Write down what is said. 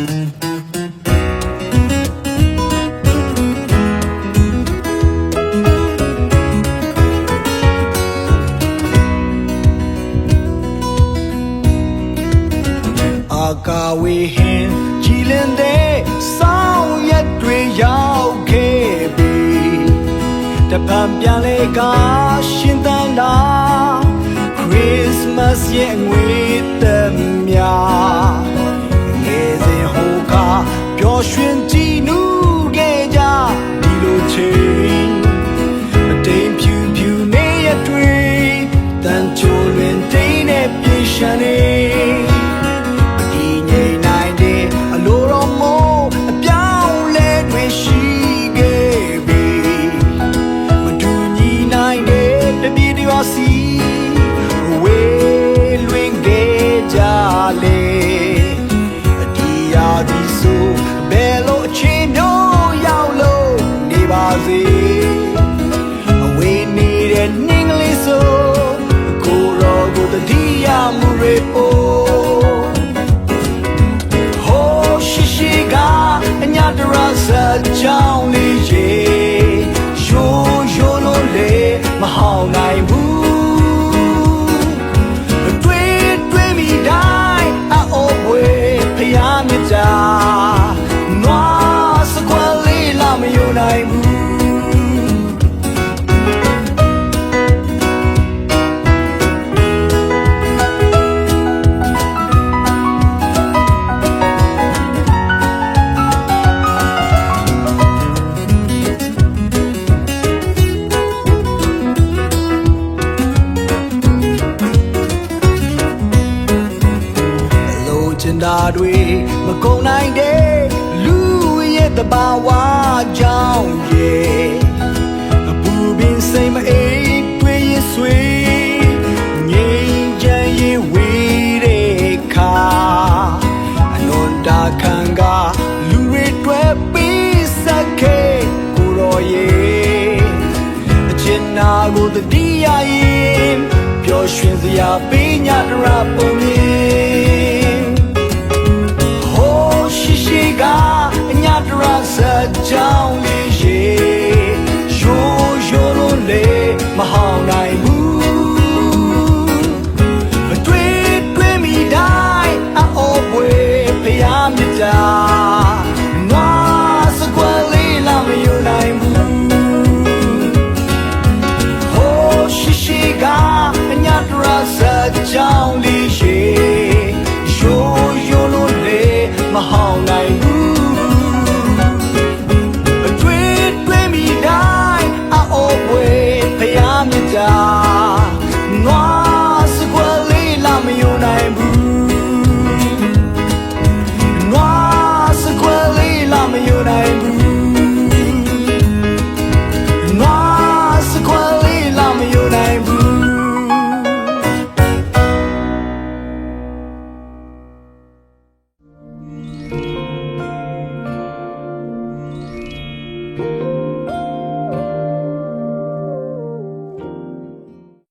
အာကာဝေဟင်ကြည်လင်တဲ့စောင်းရက်တွေရောက်ခဲ့ပြီတပံပြန်လေကရှင်တန်တာ Christmas ရဲ့ငွေ ကြောင်းလေးရေရိုးရိုးလို့လေမဟောင်းနိုင်ဘူးတွေ့တွေ့မိတိုင်းအိုးဝေးဖျားမြတာနွား တာတွေမကုန်နိုင်တဲ့လူရဲ့တဘာဝကြောင့်ရဲ့အပူပင်စိတ်မအေးတွေ့ရဆွေငြိမ်ချမ်းရဝေးတဲ့ခါအလွန်တာခံကလူတွေတွေ့ပြီးစခဲကိုရောရဲ့အချင်နာကိုတတိယရင်ပျော်ရွှင်စရာပေးညာတရာပုံမြင် Cháu